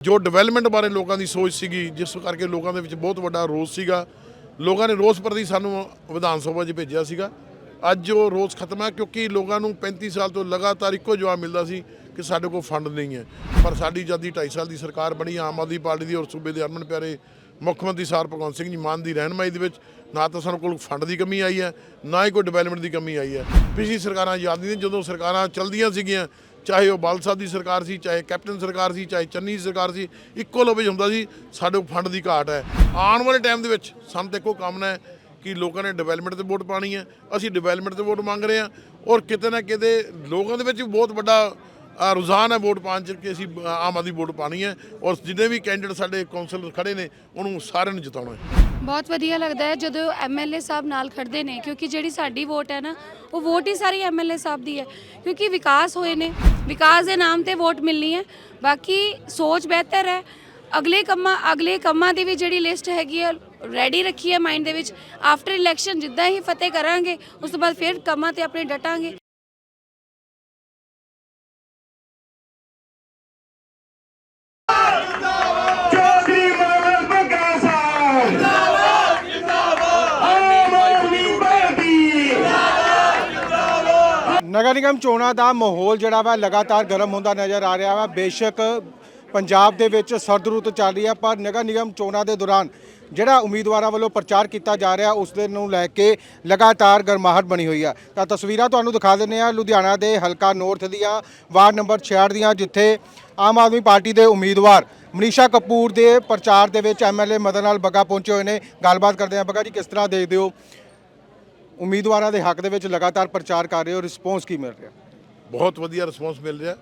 ਜੋ ਡਿਵੈਲਪਮੈਂਟ ਬਾਰੇ ਲੋਕਾਂ ਦੀ ਸੋਚ ਸੀਗੀ, ਜਿਸ ਕਰਕੇ ਲੋਕਾਂ ਦੇ ਵਿੱਚ ਬਹੁਤ ਵੱਡਾ ਰੋਸ ਸੀਗਾ। ਲੋਕਾਂ ਨੇ ਰੋਸ ਪ੍ਰਤੀ ਸਾਨੂੰ ਵਿਧਾਨ ਸਭਾ 'ਚ ਭੇਜਿਆ ਸੀਗਾ। ਅੱਜ ਉਹ ਰੋਸ ਖਤਮ ਹੈ ਕਿਉਂਕਿ ਲੋਕਾਂ ਨੂੰ 35 ਸਾਲ ਤੋਂ ਲਗਾਤਾਰ ਇੱਕੋ ਜਵਾਬ ਮਿਲਦਾ ਸੀ ਕਿ ਸਾਡੇ ਕੋਲ ਫੰਡ ਨਹੀਂ ਹੈ। ਪਰ ਸਾਡੀ ਜਦ ਦੀ 2.5 ਸਾਲ ਦੀ ਸਰਕਾਰ ਬਣੀ, ਆਮ ਆਦਮੀ ਪਾਰਟੀ ਦੀ ਔਰ ਸੂਬੇ ਦੇ ਅਰਮਨ ਪਿਆਰੇ ਮੁੱਖ ਮੰਤਰੀ ਸਰ ਭਗਵੰਤ ਸਿੰਘ ਜੀ ਮਾਨ ਦੀ ਰਹਿਨਮਾਈ ਦੇ ਵਿੱਚ ਨਾ ਤਾਂ ਸਾਨੂੰ ਕੋਲ ਫੰਡ ਦੀ ਕਮੀ ਆਈ ਹੈ, ਨਾ ਹੀ ਕੋਈ ਡਿਵੈਲਪਮੈਂਟ ਦੀ ਕਮੀ ਆਈ ਹੈ। ਪਿਛਲੀ ਸਰਕਾਰਾਂ ਯਾਦ ਨਹੀਂ ਜਦੋਂ ਸਰਕਾਰਾਂ ਚਲਦੀਆਂ ਸੀਗੀਆਂ ਚਾਹੇ ਉਹ ਬਾਲ ਸਾਹਿਬ ਦੀ ਸਰਕਾਰ ਸੀ, ਚਾਹੇ ਕੈਪਟਨ ਸਰਕਾਰ ਸੀ, ਚਾਹੇ ਚੰਨੀ ਦੀ ਸਰਕਾਰ ਸੀ, ਇੱਕੋ ਲਵੇ ਹੁੰਦਾ ਸੀ, ਸਾਡੇ ਕੋਲ ਫੰਡ ਦੀ ਘਾਟ ਹੈ। ਆਉਣ ਵਾਲੇ ਟਾਈਮ ਦੇ ਵਿੱਚ ਸਾਨੂੰ ਦੇਖੋ ਕੰਮ ਹੈ ਕਿ ਲੋਕਾਂ ਨੇ ਡਿਵੈਲਪਮੈਂਟ ਤੇ ਵੋਟ ਪਾਣੀ ਹੈ। ਅਸੀਂ ਡਿਵੈਲਪਮੈਂਟ ਤੇ ਵੋਟ ਮੰਗ ਰਹੇ ਹਾਂ ਔਰ ਕਿਤੇ ਨਾ ਕਿਤੇ ਲੋਕਾਂ ਦੇ ਵਿੱਚ ਵੀ ਬਹੁਤ ਵੱਡਾ ਰੁਝਾਨ ਹੈ ਵੋਟ ਪਾਉਣ ਚ ਕਿ ਅਸੀਂ ਆਮ ਆਦਮੀ ਵੋਟ ਪਾਣੀ ਹੈ ਔਰ ਜਿੰਨੇ ਵੀ ਕੈਂਡੀਡੇਟ ਸਾਡੇ ਕੌਂਸਲਰ ਖੜੇ ਨੇ, ਉਹਨੂੰ ਸਾਰਿਆਂ ਨੂੰ ਜਿਤਾਉਣਾ ਹੈ। ਬਹੁਤ ਵਧੀਆ ਲੱਗਦਾ ਹੈ ਜਦੋਂ ਐਮਐਲਏ ਸਾਹਿਬ ਨਾਲ ਖੜਦੇ ਨੇ, ਕਿਉਂਕਿ ਜਿਹੜੀ ਸਾਡੀ ਵੋਟ ਹੈ ਨਾ, ਉਹ ਵੋਟ ਹੀ ਸਾਰੀ ਐਮਐਲਏ ਸਾਹਿਬ ਦੀ ਹੈ, ਕਿਉਂਕਿ ਵਿਕਾਸ ਹੋਏ ਨੇ, ਵਿਕਾਸ ਦੇ ਨਾਮ ਤੇ ਵੋਟ ਮਿਲਣੀ ਹੈ, ਬਾਕੀ ਸੋਚ ਬਿਹਤਰ ਹੈ, ਅਗਲੇ ਕੰਮਾਂ ਅਗਲੇ ਕੰਮਾਂ ਦੀ ਵੀ ਜਿਹੜੀ ਲਿਸਟ ਹੈਗੀ ਹੈ ਰੈਡੀ ਰੱਖੀ ਹੈ ਮਾਈਂਡ ਦੇ ਵਿੱਚ ਆਫਟਰ ਇਲੈਕਸ਼ਨ ਜਿੱਦਾਂ ਹੀ ਫਤਿਹ ਕਰਾਂਗੇ, ਉਸ ਤੋਂ ਬਾਅਦ ਫਿਰ ਕੰਮਾਂ ਤੇ ਆਪਣੇ ਡਟਾਂਗੇ ਚੌਧਰੀ ਮਨੋਹਰ ਬੱਗਾ ਸਾਹਿਬ ਜਿੰਦਾਬਾਦ ਜਿੰਦਾਬਾਦ ਆਮ ਆਦਮੀ ਪਾਰਟੀ ਨਗਰ ਨਿਗਮ ਚੋਣਾਂ ਦਾ ਮਾਹੌਲ ਜਿਹੜਾ ਵਾ ਲਗਾਤਾਰ ਗਰਮ ਹੁੰਦਾ ਨਜ਼ਰ ਆ ਰਿਹਾ ਵਾ। ਬੇਸ਼ੱਕ ਪੰਜਾਬ ਦੇ ਵਿੱਚ ਸਰਦ ਰੁੱਤ ਚੱਲ ਰਹੀ ਹੈ ਪਰ ਨਗਰ ਨਿਗਮ ਚੋਣਾਂ ਦੇ ਦੌਰਾਨ ਜਿਹੜਾ ਉਮੀਦਵਾਰਾਂ ਵੱਲੋਂ ਪ੍ਰਚਾਰ ਕੀਤਾ ਜਾ ਰਿਹਾ, ਉਸ ਦੇ ਨੂੰ ਲੈ ਕੇ ਲਗਾਤਾਰ ਗਰਮਾਹਟ ਬਣੀ ਹੋਈ ਹੈ ਤਾਂ ਤਸਵੀਰਾਂ ਤੁਹਾਨੂੰ ਦਿਖਾ ਦਿੰਦੇ ਆ ਲੁਧਿਆਣਾ ਦੇ ਹਲਕਾ ਨੌਰਥ ਦੀਆਂ ਵਾਰਡ ਨੰਬਰ 66 ਦੀਆਂ, ਜਿੱਥੇ ਆਮ ਆਦਮੀ ਪਾਰਟੀ ਦੇ ਉਮੀਦਵਾਰ ਮਨੀਸ਼ਾ ਕਪੂਰ ਦੇ ਪ੍ਰਚਾਰ ਦੇ ਵਿੱਚ ਐਮਐਲਏ ਮਦਨ ਲਾਲ ਬੱਗਾ ਪਹੁੰਚੇ ਹੋਏ ਨੇ। ਗੱਲਬਾਤ ਕਰਦੇ ਆ ਬੱਗਾ ਜੀ, ਕਿਸ ਤਰ੍ਹਾਂ ਦੇਖਦੇ ਹੋ ਉਮੀਦਵਾਰਾਂ ਦੇ ਹੱਕ ਦੇ ਵਿੱਚ ਲਗਾਤਾਰ ਪ੍ਰਚਾਰ ਕਰ ਰਹੇ ਹੋ ਰਿਸਪੌਂਸ ਕੀ ਮਿਲ ਰਿਹਾ? ਬਹੁਤ ਵਧੀਆ ਰਿਸਪੌਂਸ ਮਿਲ ਰਿਹਾ।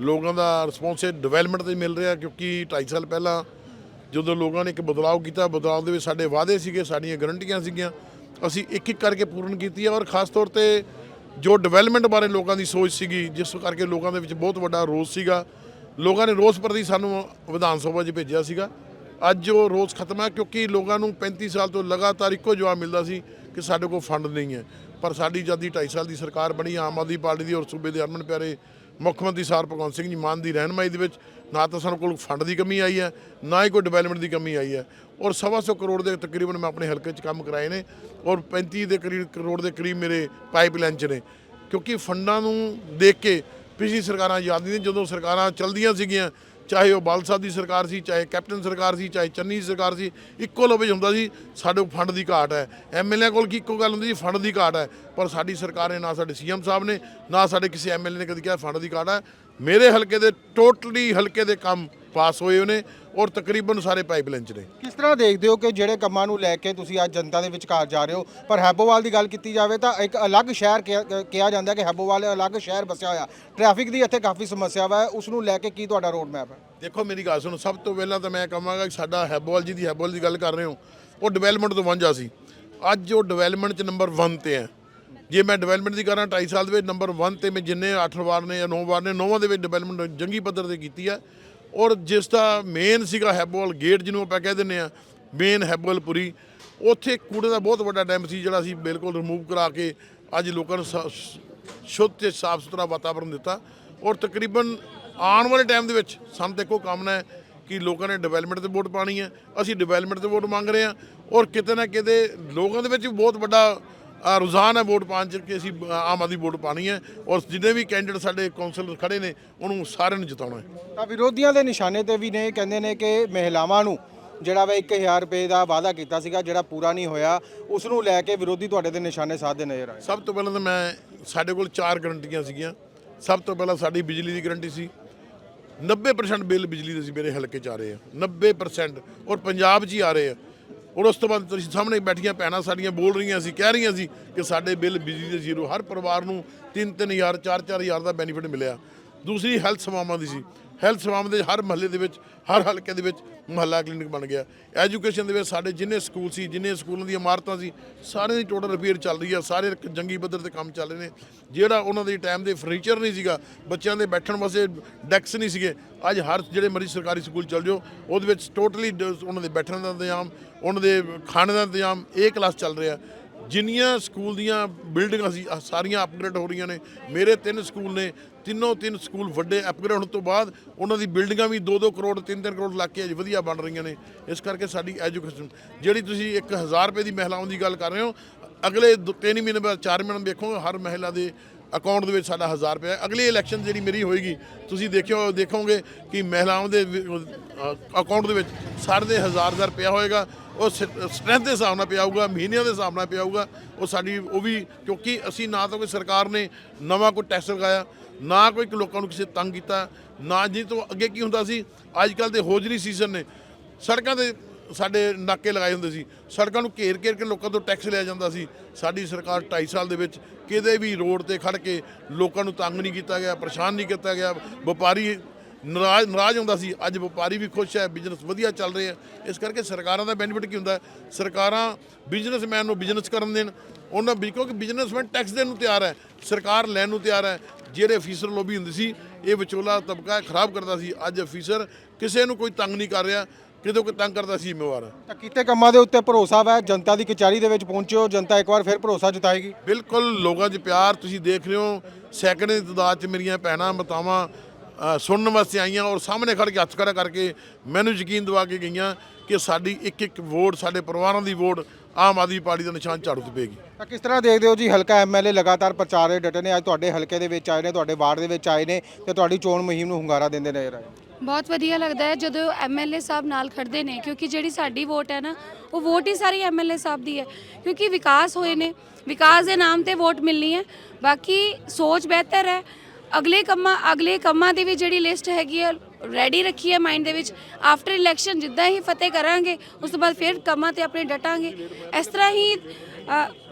ਲੋਕਾਂ ਦਾ ਰਿਸਪੌਂਸ ਹੈ ਡਿਵੈਲਪਮੈਂਟ ਤੇ ਮਿਲ ਰਿਹਾ ਕਿਉਂਕਿ 2.5 ਸਾਲ ਪਹਿਲਾਂ ਜਦੋਂ ਲੋਕਾਂ ਨੇ ਇੱਕ ਬਦਲਾਅ ਕੀਤਾ ਬਦਲਾਅ ਦੇ ਵਿੱਚ ਸਾਡੇ ਵਾਅਦੇ ਸੀਗੇ, ਸਾਡੀਆਂ ਗਰੰਟੀਆਂ ਸੀਗੀਆਂ, ਅਸੀਂ ਇੱਕ ਇੱਕ ਕਰਕੇ ਪੂਰਨ ਕੀਤੀ ਹੈ ਔਰ ਖਾਸ ਤੌਰ ਤੇ ਜੋ ਡਿਵੈਲਪਮੈਂਟ ਬਾਰੇ ਲੋਕਾਂ ਦੀ ਸੋਚ ਸੀਗੀ, ਜਿਸ ਕਰਕੇ ਲੋਕਾਂ ਦੇ ਵਿੱਚ ਬਹੁਤ ਵੱਡਾ ਰੋਸ ਸੀਗਾ। ਲੋਕਾਂ ਨੇ ਰੋਸ ਪ੍ਰਤੀ ਸਾਨੂੰ ਵਿਧਾਨ ਸਭਾ 'ਚ ਭੇਜਿਆ ਸੀਗਾ। ਅੱਜ ਉਹ ਰੋਸ ਖਤਮ ਹੈ ਕਿਉਂਕਿ ਲੋਕਾਂ ਨੂੰ 35 ਸਾਲ ਤੋਂ ਲਗਾਤਾਰ ਇੱਕੋ ਜਵਾਬ ਮਿਲਦਾ ਸੀ ਕਿ ਸਾਡੇ ਕੋਲ ਫੰਡ ਨਹੀਂ ਹੈ। ਪਰ ਸਾਡੀ ਜਦ ਦੀ 2.5 ਸਾਲ ਦੀ ਸਰਕਾਰ ਬਣੀ, ਆਮ ਆਦਮੀ ਪਾਰਟੀ ਦੀ ਔਰ ਸੂਬੇ ਦੇ ਅਰਮਨ ਪਿਆਰੇ ਮੁੱਖ ਮੰਤਰੀ ਸਰ ਭਗਵੰਤ ਸਿੰਘ ਜੀ ਮਾਨ ਦੀ ਰਹਿਨਮਾਈ ਦੇ ਵਿੱਚ ਨਾ ਤਾਂ ਸਾਨੂੰ ਕੋਲ ਫੰਡ ਦੀ ਕਮੀ ਆਈ ਹੈ, ਨਾ ਹੀ ਕੋਈ ਡਿਵੈਲਪਮੈਂਟ ਦੀ ਕਮੀ ਆਈ ਹੈ। ਔਰ ਸਵਾ ਸੌ ਕਰੋੜ ਦੇ ਤਕਰੀਬਨ ਮੈਂ ਆਪਣੇ ਹਲਕੇ 'ਚ ਕੰਮ ਕਰਾਏ ਨੇ ਔਰ 35 ਦੇ ਕਰੀਬ ਕਰੋੜ ਦੇ ਕਰੀਬ ਮੇਰੇ ਪਾਈਪਲਾਈਨ 'ਚ ਨੇ। ਕਿਉਂਕਿ ਫੰਡਾਂ ਨੂੰ ਦੇਖ ਕੇ ਪਿਛਲੀ ਸਰਕਾਰਾਂ ਯਾਦ ਨਹੀਂ, ਜਦੋਂ ਸਰਕਾਰਾਂ ਚਲਦੀਆਂ ਸੀਗੀਆਂ ਚਾਹੇ ਉਹ ਬਾਲ ਸਾਹਿਬ ਦੀ ਸਰਕਾਰ ਸੀ, ਚਾਹੇ ਕੈਪਟਨ ਸਰਕਾਰ ਸੀ, ਚਾਹੇ ਚੰਨੀ ਦੀ ਸਰਕਾਰ ਸੀ, ਇੱਕੋ ਲਵੇ ਹੁੰਦਾ ਸੀ, ਸਾਡੇ ਕੋਲ ਫੰਡ ਦੀ ਘਾਟ ਹੈ। ਐਮਐਲਏ ਕੋਲ ਕੀ ਇੱਕੋ ਗੱਲ ਹੁੰਦੀ ਸੀ, ਫੰਡ ਦੀ ਘਾਟ ਹੈ। ਪਰ ਸਾਡੀ ਸਰਕਾਰ ਨੇ, ਨਾ ਸਾਡੇ ਸੀਐਮ ਸਾਹਿਬ ਨੇ, ਨਾ ਸਾਡੇ ਕਿਸੇ ਐਮਐਲਏ ਨੇ ਕਦੀ ਕਿਹਾ ਫੰਡ ਦੀ ਘਾਟ ਹੈ। ਮੇਰੇ ਹਲਕੇ ਦੇ, ਟੋਟਲੀ ਹਲਕੇ ਦੇ ਕੰਮ ਪਾਸ ਹੋਏ ਹੋਏ ਨੇ ਔਰ ਤਕਰੀਬਨ ਸਾਰੇ ਪਾਈਪਲਾਈਨ 'ਚ ਨੇ। ਕਿਸ ਤਰ੍ਹਾਂ ਦੇਖਦੇ ਹੋ ਕਿ ਜਿਹੜੇ ਕੰਮਾਂ ਨੂੰ ਲੈ ਕੇ ਤੁਸੀਂ ਅੱਜ ਜਨਤਾ ਦੇ ਵਿਚਕਾਰ ਜਾ ਰਹੇ ਹੋ ਪਰ ਹੈਬੋਵਾਲ ਦੀ ਗੱਲ ਕੀਤੀ ਜਾਵੇ ਤਾਂ ਇੱਕ ਅਲੱਗ ਸ਼ਹਿਰ ਕਿਹਾ ਕਿਹਾ ਜਾਂਦਾ ਕਿ ਹੈਬੋਵਾਲ ਅਲੱਗ ਸ਼ਹਿਰ ਬਸਿਆ ਹੋਇਆ। ਟ੍ਰੈਫਿਕ ਦੀ ਇੱਥੇ ਕਾਫੀ ਸਮੱਸਿਆ ਵਾ ਉਸ ਨੂੰ ਲੈ ਕੇ ਕੀ ਤੁਹਾਡਾ ਰੋਡ ਮੈਪ ਹੈ? ਦੇਖੋ ਮੇਰੀ ਗੱਲ ਸੁਣੋ ਸਭ ਤੋਂ ਪਹਿਲਾਂ ਤਾਂ ਮੈਂ ਕਹਾਂਗਾ ਕਿ ਸਾਡਾ ਹੈਬੋਵਾਲ ਜੀ ਦੀ ਹੈਬੋਵਾਲ ਦੀ ਗੱਲ ਕਰ ਰਹੇ ਹੋ ਉਹ ਡਿਵੈਲਪਮੈਂਟ ਤੋਂ ਵਾਂਝਾ ਸੀ। ਅੱਜ ਉਹ ਡਿਵੈਲਪਮੈਂਟ 'ਚ ਨੰਬਰ 1 ਤੇ ਹੈ। ਜੇ ਮੈਂ ਡਿਵੈਲਪਮੈਂਟ ਦੀ ਕਰਾਂ 2.5 ਸਾਲ ਦੇ ਵਿੱਚ ਨੰਬਰ 1 ਤੇ ਮੈਂ ਜਿੰਨੇ 8 ਵਾਰ ਨੇ ਜਾਂ 9 ਵਾਰ ਨੇ ਨੌਵਾਂ ਦੇ ਵਿੱਚ ਡਿਵੈਲਪਮੈਂਟ ਜੰਗੀ ਪੱਧਰ ਤੇ ਕੀਤੀ ਹੈ। ਔਰ ਜਿਸ ਦਾ ਮੇਨ ਸੀਗਾ ਹੈਬੋਵਾਲ ਗੇਟ ਜਿਹਨੂੰ ਆਪਾਂ ਕਹਿ ਦਿੰਦੇ ਆ ਮੇਨ ਹੈਬਵਲਪੁਰੀ, ਉੱਥੇ ਕੂੜੇ ਦਾ ਬਹੁਤ ਵੱਡਾ ਡੈਮ ਸੀ ਜਿਹੜਾ ਅਸੀਂ ਬਿਲਕੁਲ ਰਿਮੂਵ ਕਰਾ ਕੇ ਅੱਜ ਲੋਕਾਂ ਨੂੰ ਸ- ਸ਼ੁੱਧ ਤੇ ਸਾਫ਼ ਸੁਥਰਾ ਵਾਤਾਵਰਣ ਦਿੱਤਾ ਔਰ ਤਕਰੀਬਨ ਆਉਣ ਵਾਲੇ ਟਾਈਮ ਦੇ ਵਿੱਚ ਸਾਨੂੰ ਦੇਖੋ ਕਾਮਨਾ ਹੈ ਕਿ ਲੋਕਾਂ ਨੇ ਡਿਵੈਲਪਮੈਂਟ ਤੇ ਵੋਟ ਪਾਣੀ ਹੈ। ਅਸੀਂ ਡਿਵੈਲਪਮੈਂਟ ਤੇ ਵੋਟ ਮੰਗ ਰਹੇ ਹਾਂ ਔਰ ਕਿਤੇ ਨਾ ਕਿਤੇ ਲੋਕਾਂ ਦੇ ਵਿੱਚ ਵੀ ਬਹੁਤ ਵੱਡਾ ਰੁਝਾਨ ਹੈ ਵੋਟ ਪਾਉਣ ਚ ਕਿ ਅਸੀਂ ਆਮ ਆਦਮੀ ਵੋਟ ਪਾਣੀ ਹੈ ਔਰ ਜਿੰਨੇ ਵੀ ਕੈਂਡੀਡੇਟ ਸਾਡੇ ਕੌਂਸਲਰ ਖੜੇ ਨੇ ਉਹਨੂੰ ਸਾਰਿਆਂ ਨੂੰ ਜਿਤਾਉਣਾ ਹੈ। ਤਾਂ ਵਿਰੋਧੀਆਂ ਦੇ ਨਿਸ਼ਾਨੇ ਤੇ ਵੀ ਨੇ ਕਹਿੰਦੇ ਨੇ ਕਿ ਮਹਿਲਾਵਾਂ ਨੂੰ ਜਿਹੜਾ ਵਾ 1000 ਰੁਪਏ ਦਾ ਵਾਅਦਾ ਕੀਤਾ ਸੀਗਾ ਜਿਹੜਾ ਪੂਰਾ ਨਹੀਂ ਹੋਇਆ ਉਸ ਨੂੰ ਲੈ ਕੇ ਵਿਰੋਧੀ ਤੁਹਾਡੇ ਦੇ ਨਿਸ਼ਾਨੇ ਸਾਧਦੇ ਨਜ਼ਰ ਆਏ। ਸਭ ਤੋਂ ਪਹਿਲਾਂ ਤਾਂ ਮੈਂ ਸਾਡੇ ਕੋਲ ਚਾਰ ਗਰੰਟੀਆਂ ਸੀਗੀਆਂ। ਸਭ ਤੋਂ ਪਹਿਲਾਂ ਸਾਡੀ ਬਿਜਲੀ ਦੀ ਗਰੰਟੀ ਸੀ। 90% ਬਿੱਲ ਬਿਜਲੀ ਦੇ ਸੀ ਮੇਰੇ ਹਲਕੇ ਚ ਆ ਰਹੇ ਆ। 90% ਔਰ ਪੰਜਾਬ 'ਚ ਹੀ ਆ ਰਹੇ ਆ। ਔਰ ਉਸ ਤੋਂ ਬਾਅਦ ਤੁਸੀਂ ਸਾਹਮਣੇ ਬੈਠੀਆਂ ਭੈਣਾਂ ਸਾਡੀਆਂ ਬੋਲ ਰਹੀਆਂ ਸੀ, ਕਹਿ ਰਹੀਆਂ ਸੀ ਕਿ ਸਾਡੇ ਬਿੱਲ ਬਿਜਲੀ ਦੇ ਜ਼ੀਰੋ, ਹਰ ਪਰਿਵਾਰ ਨੂੰ 3-3000 4-4000 ਦਾ ਬੈਨੀਫਿਟ ਮਿਲਿਆ। ਦੂਸਰੀ ਹੈਲਥ ਸੇਵਾਵਾਂ ਦੀ ਸੀ। ਹੈਲਥ ਸੇਵਾਵਾਂ ਦੇ ਹਰ ਮਹੱਲੇ ਦੇ ਵਿੱਚ, ਹਰ ਹਲਕੇ ਦੇ ਵਿੱਚ ਮੁਹੱਲਾ ਕਲੀਨਿਕ ਬਣ ਗਿਆ। ਐਜੂਕੇਸ਼ਨ ਦੇ ਵਿੱਚ ਸਾਡੇ ਜਿੰਨੇ ਸਕੂਲ ਸੀ, ਜਿੰਨੇ ਸਕੂਲਾਂ ਦੀਆਂ ਇਮਾਰਤਾਂ ਸੀ, ਸਾਰਿਆਂ ਦੀ ਟੋਟਲ ਰਿਪੇਅਰ ਚੱਲ ਰਹੀ ਆ। ਸਾਰੇ ਜੰਗੀ ਪੱਧਰ ਤੇ ਕੰਮ ਚੱਲ ਰਹੇ ਨੇ। ਜਿਹੜਾ ਉਹਨਾਂ ਦੇ ਟਾਈਮ ਦੇ ਫਰਨੀਚਰ ਨਹੀਂ ਸੀਗਾ, ਬੱਚਿਆਂ ਦੇ ਬੈਠਣ ਵਾਸਤੇ ਡੈਕਸ ਨਹੀਂ ਸੀਗੇ, ਅੱਜ ਹਰ ਜਿਹੜੇ ਮਰਜ਼ੀ ਸਰਕਾਰੀ ਸਕੂਲ ਚੱਲ ਜਾਓ, ਉਹਦੇ ਵਿੱਚ ਟੋਟਲੀ ਉਹਨਾਂ ਦੇ ਬੈਠਣ ਦਾ ਇੰਤਜ਼ਾਮ, ਉਹਨਾਂ ਦੇ ਖਾਣੇ ਦਾ ਇੰਤਜ਼ਾਮ, ਇਹ ਕਲਾਸ ਚੱਲ ਰਿਹਾ। ਜਿੰਨੀਆਂ ਸਕੂਲ ਦੀਆਂ ਬਿਲਡਿੰਗਾਂ ਸੀ ਸਾਰੀਆਂ ਅਪਗ੍ਰੇਡ ਹੋ ਰਹੀਆਂ ਨੇ। ਮੇਰੇ ਤਿੰਨ ਸਕੂਲ ਨੇ ਤਿੰਨੋਂ ਤਿੰਨ ਸਕੂਲ ਵੱਡੇ ਅਪਗ੍ਰੇਡ ਹੋਣ ਤੋਂ ਬਾਅਦ ਉਹਨਾਂ ਦੀ ਬਿਲਡਿੰਗਾਂ ਵੀ 2-2 ਕਰੋੜ 3-3 ਕਰੋੜ ਲੱਗ ਕੇ ਅੱਜ ਵਧੀਆ ਬਣ ਰਹੀਆਂ ਨੇ। ਇਸ ਕਰਕੇ ਸਾਡੀ ਐਜੂਕੇਸ਼ਨ ਜਿਹੜੀ ਤੁਸੀਂ 1000 ਰੁਪਏ ਦੀ ਮਹਿਲਾਵਾਂ ਦੀ ਗੱਲ ਕਰ ਰਹੇ ਹੋ, ਅਗਲੇ 3 ਮਹੀਨੇ ਬਾਅਦ 4 ਮਹੀਨੇ ਦੇਖੋਗੇ, ਹਰ ਮਹਿਲਾ ਦੇ ਅਕਾਊਂਟ ਦੇ ਵਿੱਚ ਸਾਡਾ 1000 ਰੁਪਏ ਅਗਲੀ ਇਲੈਕਸ਼ਨ ਜਿਹੜੀ ਮੇਰੀ ਹੋਏਗੀ, ਤੁਸੀਂ ਦੇਖਿਓ, ਦੇਖੋਗੇ ਕਿ ਮਹਿਲਾਵਾਂ ਦੇ ਅਕਾਊਂਟ ਦੇ ਵਿੱਚ ਸਾਡੇ ਦੇ 1000 ਹਜ਼ਾਰ ਪਿਆ ਹੋਏਗਾ। ਉਹ ਸਟਰੈਂਥ ਦੇ ਹਿਸਾਬ ਨਾਲ ਪਿਆ ਹੋਊਗਾ, ਮਹੀਨਿਆਂ ਦੇ ਹਿਸਾਬ ਨਾਲ ਪਿਆ ਹੋਊਗਾ। ਉਹ ਸਾਡੀ, ਉਹ ਵੀ, ਕਿਉਂਕਿ ਅਸੀਂ ਨਾ ਤਾਂ ਕੋਈ ਸਰਕਾਰ ਨੇ ਨਵਾਂ ਕੋਈ ਟੈਕਸ ਲਗਾਇਆ ਨਾ ਕੋਈ ਲੋਕਾਂ ਨੂੰ ਕਿਸੇ ਤੰਗ ਕੀਤਾ, ਨਾ ਜੀ ਤੋਂ ਅੱਗੇ ਕੀ ਹੁੰਦਾ ਸੀ ਅੱਜ ਕੱਲ ਦੇ ਹੋਜਰੀ ਸੀਜ਼ਨ ਨੇ, ਸੜਕਾਂ ਤੇ ਸਾਡੇ ਨਾਕੇ ਲਗਾਏ ਹੁੰਦੇ ਸੀ, ਸੜਕਾਂ ਨੂੰ ਘੇਰ ਘੇਰ ਕੇ ਲੋਕਾਂ ਤੋਂ ਟੈਕਸ ਲਿਆ ਜਾਂਦਾ ਸੀ, ਸਾਡੀ ਸਰਕਾਰ 2.5 ਸਾਲ ਦੇ ਵਿੱਚ ਕਿਤੇ ਵੀ ਰੋਡ ਤੇ ਖੜ ਕੇ ਲੋਕਾਂ ਨੂੰ ਤੰਗ ਨਹੀਂ ਕੀਤਾ ਗਿਆ, ਪਰੇਸ਼ਾਨ ਨਹੀਂ ਕੀਤਾ ਗਿਆ, ਵਪਾਰੀ ਨਾਰਾਜ਼ ਨਾਰਾਜ਼ ਹੁੰਦਾ ਸੀ, ਅੱਜ ਵਪਾਰੀ ਵੀ ਖੁਸ਼ ਹੈ ਬਿਜ਼ਨਸ ਵਧੀਆ ਚੱਲ ਰਿਹਾ ਇਸ ਕਰਕੇ ਸਰਕਾਰਾਂ ਦਾ ਬੈਨੀਫਿਟ ਕੀ ਹੁੰਦਾ, ਸਰਕਾਰਾਂ ਬਿਜ਼ਨਸਮੈਨ ਨੂੰ ਬਿਜ਼ਨਸ ਕਰਨ ਦੇਣ, ਉਹਨਾਂ ਵੀ ਕਿਉਂਕਿ ਬਿਜ਼ਨਸਮੈਨ ਟੈਕਸ ਦੇਣ ਨੂੰ ਤਿਆਰ ਹੈ, ਸਰਕਾਰ ਲੈਣ ਨੂੰ ਤਿਆਰ ਹੈ ਜਿਹੜੇ ਅਫੀਸਰ ਲੋਬੀ ਹੁੰਦੀ ਸੀ ਇਹ ਵਿਚੋਲਾ ਤਬਕਾ ਖਰਾਬ ਕਰਦਾ ਸੀ। ਅੱਜ ਅਫੀਸਰ ਕਿਸੇ ਨੂੰ ਕੋਈ ਤੰਗ ਨਹੀਂ ਕਰ ਰਿਹਾ ਕਿਤੇ ਕੋਈ ਤੰਗ ਕਰਦਾ ਸੀ ਜ਼ਿੰਮੇਵਾਰ। ਤਾਂ ਕੀਤੇ ਕੰਮਾਂ ਦੇ ਉੱਤੇ ਭਰੋਸਾ ਵਾ ਜਨਤਾ ਦੀ ਕਚਹਿਰੀ ਦੇ ਵਿੱਚ ਪਹੁੰਚਿਓ ਜਨਤਾ ਇੱਕ ਵਾਰ ਫਿਰ ਭਰੋਸਾ ਜਤਾਏਗੀ। ਬਿਲਕੁਲ ਲੋਕਾਂ 'ਚ ਪਿਆਰ ਤੁਸੀਂ ਦੇਖ ਰਹੇ ਹੋ ਸੈਕੰਡ ਦੀ ਤਦਾਦ 'ਚ ਮੇਰੀਆਂ ਭੈਣਾਂ ਮਤਾਵਾਂ ਸੁਣਨ ਵਾਸਤੇ ਆਈਆਂ ਔਰ ਸਾਹਮਣੇ ਖੜ ਕੇ ਹੱਥ ਖੜਾ ਕਰਕੇ ਮੈਨੂੰ ਯਕੀਨ ਦਿਵਾ ਕੇ ਗਈਆਂ ਕਿ ਸਾਡੀ ਇੱਕ ਇੱਕ ਵੋਟ ਸਾਡੇ ਪਰਿਵਾਰਾਂ ਦੀ ਵੋਟ ਆਮ ਆਦਮੀ ਪਾਰਟੀ ਦਾ ਨਿਸ਼ਾਨ ਝਾੜੂ ਤੇ ਪਏਗੀ। ਤਾਂ ਕਿਸ ਤਰ੍ਹਾਂ ਦੇਖਦੇ ਹੋ ਜੀ? ਹਲਕਾ ਐਮਐਲਏ ਲਗਾਤਾਰ ਪ੍ਰਚਾਰੇ ਡਟੇ ਨੇ। ਅੱਜ ਤੁਹਾਡੇ ਹਲਕੇ ਦੇ ਵਿੱਚ ਆਏ ਨੇ ਤੁਹਾਡੇ ਵਾਰਡ ਦੇ ਵਿੱਚ ਆਏ ਨੇ ਤੇ ਤੁਹਾਡੀ ਚੋਣ ਮੁਹਿੰਮ ਨੂੰ ਹੁੰਗਾਰਾ ਦਿੰਦੇ ਨਜ਼ਰ ਆਏ। ਬਹੁਤ ਵਧੀਆ ਲੱਗਦਾ ਹੈ ਜਦੋਂ ਐਮਐਲਏ ਸਾਹਿਬ ਨਾਲ ਖੜਦੇ ਨੇ ਕਿਉਂਕਿ ਜਿਹੜੀ ਸਾਡੀ ਵੋਟ ਹੈ ਨਾ ਉਹ ਵੋਟ ਹੀ ਸਾਰੀ ਐਮਐਲਏ ਸਾਹਿਬ ਦੀ ਹੈ। ਕਿਉਂਕਿ ਵਿਕਾਸ ਹੋਏ ਨੇ ਵਿਕਾਸ ਦੇ ਨਾਮ ਤੇ ਵੋਟ ਮਿਲਣੀ ਹੈ। ਬਾਕੀ ਸੋਚ ਬਿਹਤਰ ਹੈ। ਅਗਲੇ ਕੰਮਾਂ ਅਗਲੇ ਕੰਮਾਂ ਦੀ ਵੀ ਜਿਹੜੀ ਲਿਸਟ ਹੈਗੀ ਹੈ ਰੈਡੀ ਰੱਖੀ ਹੈ ਮਾਈਂਡ ਦੇ ਵਿੱਚ। ਆਫਟਰ ਇਲੈਕਸ਼ਨ ਜਿੱਦਾਂ ਹੀ ਫਤਿਹ ਕਰਾਂਗੇ, ਉਸ ਤੋਂ ਬਾਅਦ ਫਿਰ ਕੰਮਾਂ ਤੇ ਆਪਣੇ ਡਟਾਂਗੇ। ਇਸ ਤਰ੍ਹਾਂ ਹੀ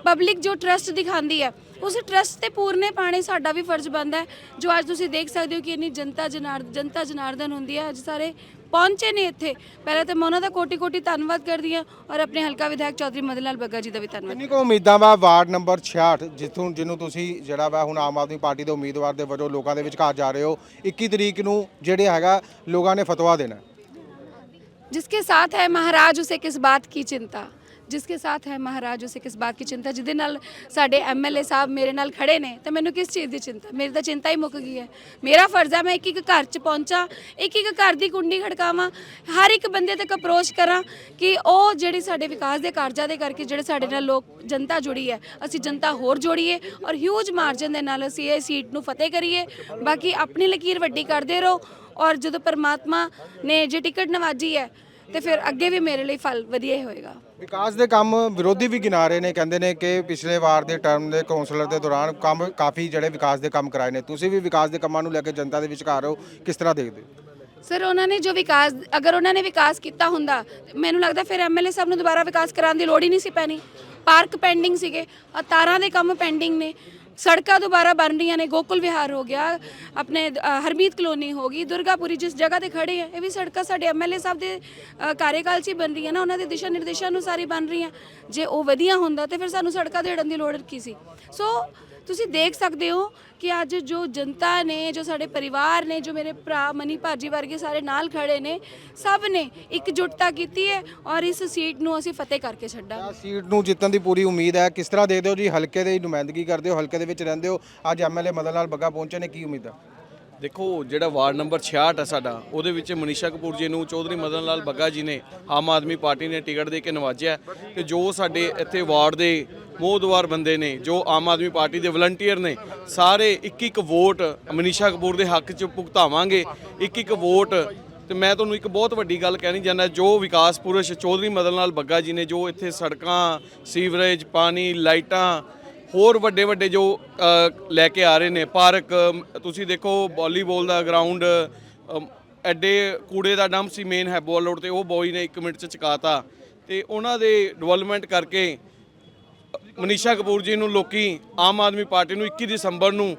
ਪਬਲਿਕ ਜੋ ਟਰਸਟ ਦਿਖਾਉਂਦੀ ਹੈ, ਉਸ ਟਰਸਟ ਤੇ ਪੂਰਨੇ ਪਾਣੇ ਸਾਡਾ ਵੀ ਫਰਜ਼ ਬਣਦਾ ਹੈ। ਜੋ ਅੱਜ ਤੁਸੀਂ ਦੇਖ ਸਕਦੇ ਹੋ ਕਿ ਇੰਨੀ ਜਨਤਾ ਜਨਾਰ, ਜਨਤਾ ਜਨਾਰਦਨ ਹੁੰਦੀ ਹੈ, ਅੱਜ ਸਾਰੇ ਪਹੁੰਚੇ ਨੇ ਇੱਥੇ ਪਹਿਲਾਂ ਤਾਂ ਮੈਂ ਉਹਨਾਂ ਦਾ ਕੋਟੀ ਕੋਟੀ ਧੰਨਵਾਦ ਕਰਦੀ ਹਾਂ ਔਰ ਆਪਣੇ ਹਲਕਾ ਵਿਧਾਇਕ ਚੌਧਰੀ ਮਦਨ ਲਾਲ ਬੱਗਾ ਜੀ ਦਾ ਵੀ ਧੰਨਵਾਦ ਕਿੰਨੀ ਕੋ ਉਮੀਦਾਂ ਵਾ ਵਾਰਡ ਨੰਬਰ 66 ਜਿੱਥੋਂ ਜਿਹਨੂੰ ਤੁਸੀਂ ਜਿਹੜਾ ਵਾ ਹੁਣ ਆਮ ਆਦਮੀ ਪਾਰਟੀ ਦੇ ਉਮੀਦਵਾਰ ਦੇ ਵਜੋਂ ਲੋਕਾਂ ਦੇ ਵਿਚਕਾਰ ਜਾ ਰਹੇ ਹੋ 21 ਤਰੀਕ ਨੂੰ ਜਿਹੜੇ ਹੈਗਾ ਲੋਕਾਂ ਨੇ ਫਤਵਾ ਦੇਣਾ जिसके साथ है महाराज उसे किस बात की चिंता ਜਿਸਕੇ ਸਾਥ ਹੈ ਮਹਾਰਾਜ ਉਸੇ ਕਿਸ ਬਾਤ ਕੀ ਚਿੰਤਾ ਜਿਹਦੇ ਨਾਲ ਸਾਡੇ ਐਮਐਲਏ ਸਾਹਿਬ ਮੇਰੇ ਨਾਲ ਖੜੇ ਨੇ ਤੇ ਮੈਨੂੰ ਕਿਸ ਚੀਜ਼ ਦੀ ਚਿੰਤਾ ਮੇਰੀ ਤਾਂ ਚਿੰਤਾ ਹੀ ਮੁੱਕ ਗਈ ਹੈ ਮੇਰਾ ਫਰਜ਼ ਹੈ ਮੈਂ ਇੱਕ ਇੱਕ ਘਰ 'ਚ ਪਹੁੰਚਾਂ ਇੱਕ ਇੱਕ ਘਰ ਦੀ ਕੁੰਡੀ ਖੜਕਾਵਾਂ ਹਰ ਇੱਕ ਬੰਦੇ ਤੱਕ ਅਪਰੋਚ ਕਰਾਂ ਕਿ ਉਹ ਜਿਹੜੀ ਸਾਡੇ ਵਿਕਾਸ ਦੇ ਕਾਰਜਾਂ ਦੇ ਕਰਕੇ ਜਿਹੜੇ ਸਾਡੇ ਨਾਲ ਲੋਕ ਜਨਤਾ ਜੁੜੀ ਹੈ ਅਸੀਂ ਜਨਤਾ ਹੋਰ ਜੋੜੀਏ ਔਰ ਹਿਊਜ ਮਾਰਜਨ ਦੇ ਨਾਲ ਅਸੀਂ ਇਹ ਸੀਟ ਨੂੰ ਫਤਿਹ ਕਰੀਏ ਬਾਕੀ ਆਪਣੀ ਲਕੀਰ ਵੱਡੀ ਕਰਦੇ ਰਹੋ ਔਰ ਜਦੋਂ ਪਰਮਾਤਮਾ ਨੇ ਜੇ ਟਿਕਟ ਨਵਾਜੀ ਹੈ ਤੇ ਫਿਰ ਅੱਗੇ ਵੀ ਮੇਰੇ ਲਈ ਫਲ ਵਧੀਆ ਹੀ ਹੋਏਗਾ ਵਿਕਾਸ ਦੇ ਕੰਮ ਵਿਰੋਧੀ ਵੀ ਗਿਣਾ ਰਹੇ ਨੇ, ਕਹਿੰਦੇ ਨੇ ਕਿ ਪਿਛਲੇ ਵਾਰ ਦੇ ਟਰਮ ਦੇ ਕਾਉਂਸਲਰ ਦੇ ਦੌਰਾਨ ਕੰਮ ਕਾਫੀ ਜਿਹੜੇ ਵਿਕਾਸ ਦੇ ਕੰਮ ਕਰਾਏ ਨੇ। ਤੁਸੀਂ ਵੀ ਵਿਕਾਸ ਦੇ ਕੰਮਾਂ ਨੂੰ ਲੈ ਕੇ ਜਨਤਾ ਦੇ ਵਿਚਕਾਰ ਹੋ, ਕਿਸ ਤਰ੍ਹਾਂ ਦੇਖਦੇ ਹੋ? ਸਰ ਉਹਨਾਂ ਨੇ ਜੋ ਵਿਕਾਸ, ਅਗਰ ਉਹਨਾਂ ਨੇ ਵਿਕਾਸ ਕੀਤਾ ਹੁੰਦਾ, ਮੈਨੂੰ ਲੱਗਦਾ ਫਿਰ ਐਮਐਲਏ ਸਾਹਿਬ ਨੂੰ ਦੁਬਾਰਾ ਵਿਕਾਸ ਕਰਾਉਣ ਦੀ ਲੋੜ ਹੀ ਨਹੀਂ ਸੀ ਪੈਣੀ। ਪਾਰਕ ਪੈਂਡਿੰਗ ਸੀਗੇ ਤਾਰਾਂ ਦੇ ਕੰਮ ਪੈਂਡਿੰਗ ਨੇ। ਸੜਕਾਂ ਦੁਬਾਰਾ ਬਣ ਰਹੀਆਂ ਨੇ ਗੋਕੁਲ ਵਿਹਾਰ ਹੋ ਗਿਆ ਆਪਣੇ ਅ, ਹਰਮੀਤ ਕਲੋਨੀ ਹੋ ਗਈ ਦੁਰਗਾਪੁਰੀ ਜਿਸ ਜਗ੍ਹਾ ਤੇ ਖੜੇ ਆ ਇਹ ਵੀ ਸੜਕਾਂ ਸਾਡੇ ਐਮਐਲਏ ਸਾਹਿਬ ਦੇ ਅ, ਕਾਰਜਕਾਲ 'ਚ ਹੀ ਬਣ ਰਹੀਆਂ ਨਾ ਉਹਨਾਂ ਦੇ ਦਿਸ਼ਾ ਨਿਰਦੇਸ਼ਾਂ ਅਨੁਸਾਰ ਹੀ ਬਣ ਰਹੀਆਂ। ਜੇ ਉਹ ਵਧੀਆ ਹੁੰਦਾ ਤੇ ਫਿਰ ਸਾਨੂੰ ਸੜਕਾਂ ਦੇੜਨ ਦੀ ਲੋੜ ਕੀ ਸੀ? ਸੋ ਤੁਸੀਂ ਦੇਖ ਸਕਦੇ ਹੋ ਕਿ ਅੱਜ ਜੋ ਜਨਤਾ ਨੇ, ਜੋ ਸਾਡੇ ਪਰਿਵਾਰ ਨੇ, ਜੋ ਮੇਰੇ ਭਰਾ ਮਨੀ ਭਾਜੀ ਵਰਗੇ ਸਾਰੇ ਨਾਲ ਖੜੇ ਨੇ, ਸਭ ਨੇ ਇਕਜੁੱਟਤਾ ਕੀਤੀ ਹੈ ਔਰ ਇਸ ਸੀਟ ਨੂੰ ਅਸੀਂ ਫਤਿਹ ਕਰਕੇ ਛੱਡਾਂਗੇ। ਸੀਟ ਨੂੰ ਜਿੱਤਣ ਦੀ ਪੂਰੀ ਉਮੀਦ ਹੈ। ਕਿਸ ਤਰ੍ਹਾਂ ਦੇਖਦੇ ਹੋ ਜੀ? ਹਲਕੇ ਦੀ ਨੁਮਾਇੰਦਗੀ ਕਰਦੇ ਹੋ, ਹਲਕੇ ਦੇ ਵਿੱਚ ਰਹਿੰਦੇ ਹੋ। ਅੱਜ ਐਮਐਲਏ ਮਦਨ ਲਾਲ ਬੱਗਾ ਪਹੁੰਚੇ ਨੇ, ਕੀ ਉਮੀਦ ਹੈ? ਦੇਖੋ, ਜਿਹੜਾ ਵਾਰਡ ਨੰਬਰ 66 ਹੈ ਸਾਡਾ, ਉਹਦੇ ਵਿੱਚ ਮਨੀਸ਼ਾ ਕਪੂਰ ਜੀ ਨੂੰ, ਚੌਧਰੀ ਮਦਨ ਲਾਲ ਬੱਗਾ ਜੀ ਨੇ ਆਮ ਆਦਮੀ ਪਾਰਟੀ ਨੇ ਟਿਕਟ ਦੇ ਕੇ ਨਵਾਜਿਆ ਤੇ ਜੋ ਸਾਡੇ ਇੱਥੇ ਵਾਰਡ ਦੇ ਮੋਹਦਵਾਰ ਬੰਦੇ ਨੇ, ਜੋ ਆਮ ਆਦਮੀ ਪਾਰਟੀ ਦੇ ਵਲੰਟੀਅਰ ਨੇ, ਸਾਰੇ ਇੱਕ ਇੱਕ ਵੋਟ ਮਨੀਸ਼ਾ ਕਪੂਰ ਦੇ ਹੱਕ 'ਚ ਭੁਗਤਾਵਾਂਗੇ ਇੱਕ ਇੱਕ ਵੋਟ। ਤੇ ਮੈਂ ਤੁਹਾਨੂੰ ਇੱਕ ਬਹੁਤ ਵੱਡੀ ਗੱਲ ਕਹਿਣੀ ਚਾਹੁੰਦਾ, ਜੋ ਵਿਕਾਸ ਪੁਰਸ਼ ਚੌਧਰੀ ਮਦਨ ਲਾਲ ਬੱਗਾ ਜੀ ਨੇ, ਜੋ ਇੱਥੇ ਸੜਕਾਂ, ਸੀਵਰੇਜ, ਪਾਣੀ, ਲਾਈਟਾਂ ਹੋਰ ਵੱਡੇ ਵੱਡੇ ਜੋ ਲੈ ਕੇ ਆ ਰਹੇ ਨੇ, ਪਾਰਕ ਤੁਸੀਂ ਦੇਖੋ ਵਾਲੀਬਾਲ ਦਾ ਗਰਾਊਂਡ ਐਡੇ ਕੂੜੇ ਦਾ ਡੰਪ ਸੀ ਮੇਨ ਹੈ ਬਾਲ ਰੋਡ ਤੇ, ਉਹ ਬੋਈ ਨੇ 1 ਮਿੰਟ ਚ ਚਕਾਤਾ। ਤੇ ਉਹਨਾਂ ਦੇ ਡਿਵੈਲਪਮੈਂਟ ਕਰਕੇ, ਮਨੀਸ਼ਾ ਕਪੂਰ ਜੀ ਨੂੰ ਲੋਕੀ, ਆਮ ਆਦਮੀ ਪਾਰਟੀ ਨੂੰ 21 ਦਸੰਬਰ ਨੂੰ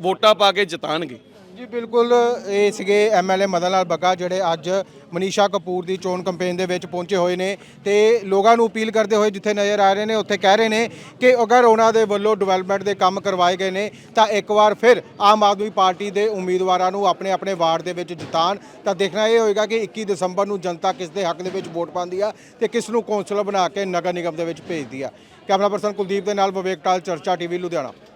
ਵੋਟਾਂ ਪਾ ਕੇ ਜਿਤਾਣਗੇ। ਜੀ, ਬਿਲਕੁਲ, ਇਹ ਸੀਗੇ ਐਮਐਲਏ ਮਦਨ ਲਾਲ ਬੱਗਾ ਜਿਹੜੇ ਅੱਜ ਮਨੀਸ਼ਾ ਕਪੂਰ ਦੀ ਚੋਣ ਕੈਂਪੇਨ ਦੇ ਵਿੱਚ ਪਹੁੰਚੇ ਹੋਏ ਨੇ ਤੇ ਲੋਕਾਂ ਨੂੰ ਅਪੀਲ ਕਰਦੇ ਹੋਏ ਜਿੱਥੇ ਨਜ਼ਰ ਆ ਰਹੇ ਨੇ, ਉੱਥੇ ਕਹਿ ਰਹੇ ਨੇ ਕਿ ਅਗਰ ਉਹਨਾਂ ਦੇ ਵੱਲੋਂ ਡਿਵੈਲਪਮੈਂਟ ਦੇ ਕੰਮ ਕਰਵਾਏ ਗਏ ਨੇ, ਤਾਂ ਇੱਕ ਵਾਰ ਫਿਰ ਆਮ ਆਦਮੀ ਪਾਰਟੀ ਦੇ ਉਮੀਦਵਾਰਾਂ ਨੂੰ ਆਪਣੇ ਆਪਣੇ ਵਾਰਡ ਦੇ ਵਿੱਚ ਜਿਤਾਣ ਤਾਂ ਦੇਖਣਾ ਇਹ ਹੋਏਗਾ ਕਿ 21 ਦਸੰਬਰ ਨੂੰ ਜਨਤਾ ਕਿਸ ਦੇ ਹੱਕ ਦੇ ਵਿੱਚ ਵੋਟ ਪਾਉਂਦੀ ਆ ਤੇ ਕਿਸ ਨੂੰ ਕੌਂਸਲਰ ਬਣਾ ਕੇ ਨਗਰ ਨਿਗਮ ਦੇ ਵਿੱਚ ਭੇਜਦੀ ਆ। ਕੈਮਰਾ ਪਰਸਨ ਕੁਲਦੀਪ ਦੇ ਨਾਲ ਵਿਵੇਕ ਟਾਲ, ਚਰਚਾ ਟੀਵੀ, ਲੁਧਿਆਣਾ।